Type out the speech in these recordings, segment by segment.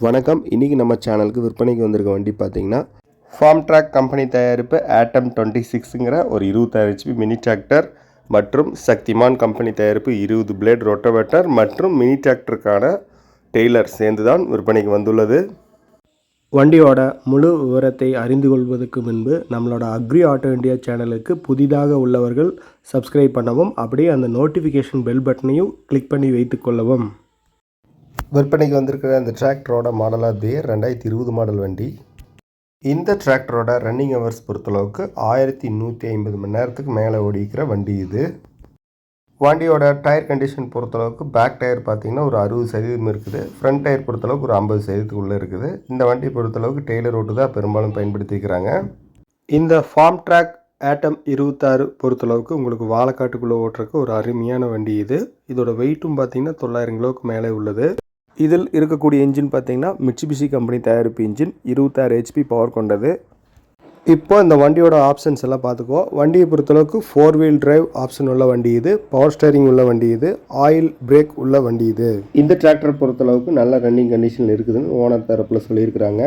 வணக்கம். இன்றைக்கி நம்ம சேனலுக்கு விற்பனைக்கு வந்திருக்க வண்டி பார்த்தீங்கன்னா ஃபார்ம் ட்ராக் கம்பெனி தயாரிப்பு ஆட்டம் டுவெண்ட்டி சிக்ஸுங்கிற ஒரு இருபத்தாறு ஹெச்பி மினி டிராக்டர் மற்றும் சக்திமான் கம்பெனி தயாரிப்பு இருபது பிளேட் ரோட்டோவேட்டர் மற்றும் மினி டிராக்டருக்கான டெய்லர் சேர்ந்து தான் விற்பனைக்கு வந்துள்ளது. வண்டியோட முழு விவரத்தை அறிந்து கொள்வதற்கு முன்பு நம்மளோட அக்ரி ஆட்டோ இண்டியா சேனலுக்கு புதிதாக உள்ளவர்கள் சப்ஸ்கிரைப் பண்ணவும் அப்படியே அந்த நோட்டிஃபிகேஷன் பெல் பட்டனையும் கிளிக் பண்ணி வைத்துக்கொள்ளவும் விற்பனைக்கு வந்திருக்கிற அந்த டிராக்டரோட மாடலாக தேர் ரெண்டாயிரத்தி இருபது மாடல் வண்டி. இந்த டிராக்டரோட ரன்னிங் ஹவர்ஸ் பொறுத்தளவுக்கு ஆயிரத்தி நூற்றி ஐம்பது மணி நேரத்துக்கு மேலே ஓடிக்கிற வண்டி இது. வண்டியோட டயர் கண்டிஷன் பொறுத்தளவுக்கு பேக் டயர் பார்த்தீங்கன்னா ஒரு அறுபது சதவீதம் இருக்குது. ஃப்ரண்ட் டயர் பொறுத்தளவுக்கு ஒரு ஐம்பது சதவீதத்துக்குள்ளே இருக்குது. இந்த வண்டி பொறுத்தளவுக்கு டெய்லர் ரோட்டு தான் பெரும்பாலும் பயன்படுத்திக்கிறாங்க. இந்த ஃபார்ம் ட்ராக் ஆட்டம் இருபத்தாறு பொறுத்தளவுக்கு உங்களுக்கு வாழைக்காட்டுக்குள்ளே ஓட்டுறக்கு ஒரு அருமையான வண்டி இது. இதோட வெயிட்டும் பார்த்தீங்கன்னா தொள்ளாயிரம் கிலோவுக்கு மேலே உள்ளது. இதில் இருக்கக்கூடிய இன்ஜின் பார்த்தீங்கன்னா மிட்சுபிஷி கம்பெனி தயாரிப்பு இன்ஜின் இருபத்தாறு ஹெச்பி பவர் கொண்டது. இப்போ இந்த வண்டியோட ஆப்ஷன்ஸ் எல்லாம் பார்த்துக்கோ வண்டியை பொறுத்தளவுக்கு ஃபோர் வீல் டிரைவ் ஆப்ஷன் உள்ள வண்டி இது பவர் ஸ்டேரிங் உள்ள வண்டி இது ஆயில் பிரேக் உள்ள வண்டி இது. இந்த டிராக்டர் பொறுத்தளவுக்கு நல்ல ரன்னிங் கண்டிஷனில் இருக்குதுன்னு ஓனர் தரப்பில் சொல்லியிருக்கிறாங்க.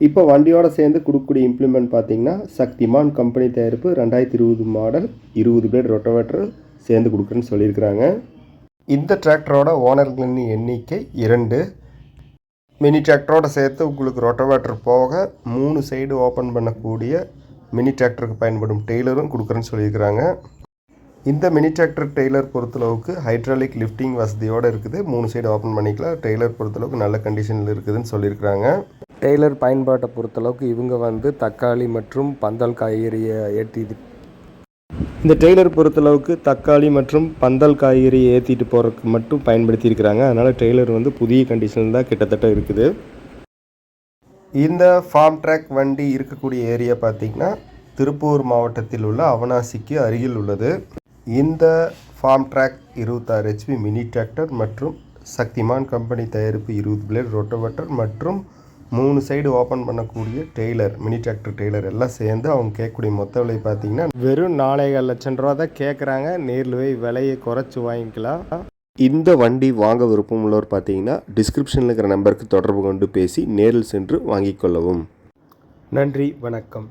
இப்போ வண்டியோட சேர்ந்து கொடுக்கக்கூடிய இம்ப்ளிமெண்ட் பார்த்தீங்கன்னா சக்திமான் கம்பெனி தயாரிப்பு ரெண்டாயிரத்தி இருபது மாடல் இருபது பிளேட் ரொட்டோவேட்டர் சேர்ந்து கொடுக்குறேன்னு சொல்லியிருக்கிறாங்க. இந்த டிராக்டரோட ஓனர்களின் எண்ணிக்கை இரண்டு. மினி டிராக்டரோட சேர்த்து உங்களுக்கு ரொட்டோவேட்டர் போக மூணு சைடு ஓப்பன் பண்ணக்கூடிய மினி டிராக்டருக்கு பயன்படும் டெய்லரும் கொடுக்குறேன்னு சொல்லியிருக்கிறாங்க. இந்த மினி டிராக்டர் டெய்லர் பொறுத்தளவுக்கு ஹைட்ராலிக் லிஃப்டிங் வசதியோடு இருக்குது. மூணு சைடு ஓப்பன் பண்ணிக்கலாம். டெய்லர் பொறுத்தளவுக்கு நல்ல கண்டிஷனில் இருக்குதுன்னு சொல்லியிருக்கிறாங்க. டெய்லர் பயன்பாட்டை பொறுத்தளவுக்கு இவங்க வந்து தக்காளி மற்றும் பந்தல் காய்கறியை ஏற்றி இந்த டெய்லர் பொறுத்தளவுக்கு தக்காளி மற்றும் பந்தல் காய்கறி ஏற்றிட்டு போகிறதுக்கு மட்டும் பயன்படுத்தியிருக்கிறாங்க. அதனால் டெய்லர் வந்து புதிய கண்டிஷனில் தான் கிட்டத்தட்ட இருக்குது. இந்த ஃபார்ம் ட்ராக் வண்டி இருக்கக்கூடிய ஏரியா பார்த்திங்கன்னா திருப்பூர் மாவட்டத்தில் உள்ள அவனாசிக்கு அருகில் உள்ளது. இந்த ஃபார்ம் ட்ராக் இருபத்தாறு ஹெச்பி மினி டிராக்டர் மற்றும் சக்திமான் கம்பெனி தயாரிப்பு இருபது பிளேட் ரொட்டோவேட்டர் மற்றும் மூணு சைடு ஓப்பன் பண்ணக்கூடிய டெய்லர் மினி டிராக்டர் டெய்லர் எல்லாம் சேர்ந்து அவங்க கேட்கக்கூடிய மொத்த விலை பார்த்தீங்கன்னா வெறும் நாலேகால் லட்சம் ரூபா தான் கேட்குறாங்க. நேரில் போய் விலையை குறைச்சி வாங்கிக்கலாம். இந்த வண்டி வாங்க விருப்பம் உள்ளவர் பார்த்தீங்கன்னா டிஸ்கிரிப்ஷனில் இருக்கிற நம்பருக்கு தொடர்பு கொண்டு பேசி நேரில் சென்று வாங்கிக் கொள்ளவும். நன்றி வணக்கம்.